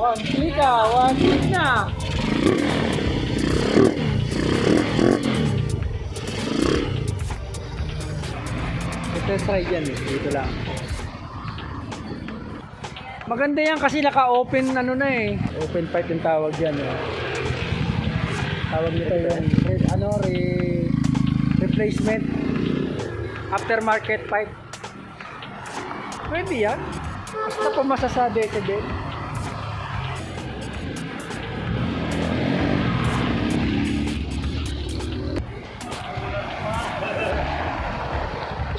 One click ah, one na. Ito try yan eh, dito lang. Maganda yan kasi naka-open ano na eh. Open pipe yung tawag yan eh. Tawag nito yung re- ano, re, replacement aftermarket pipe. Pwede yan. Basta pumasa sa decibel.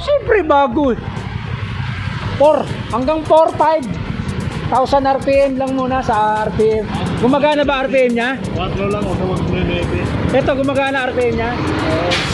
Siyempre bago. 4 hanggang 4 5 1000 RPM lang muna sa RPM. Gumagana ba RPM niya? 4 lang o sa 9. Ito gumagana RPM niya? Oo.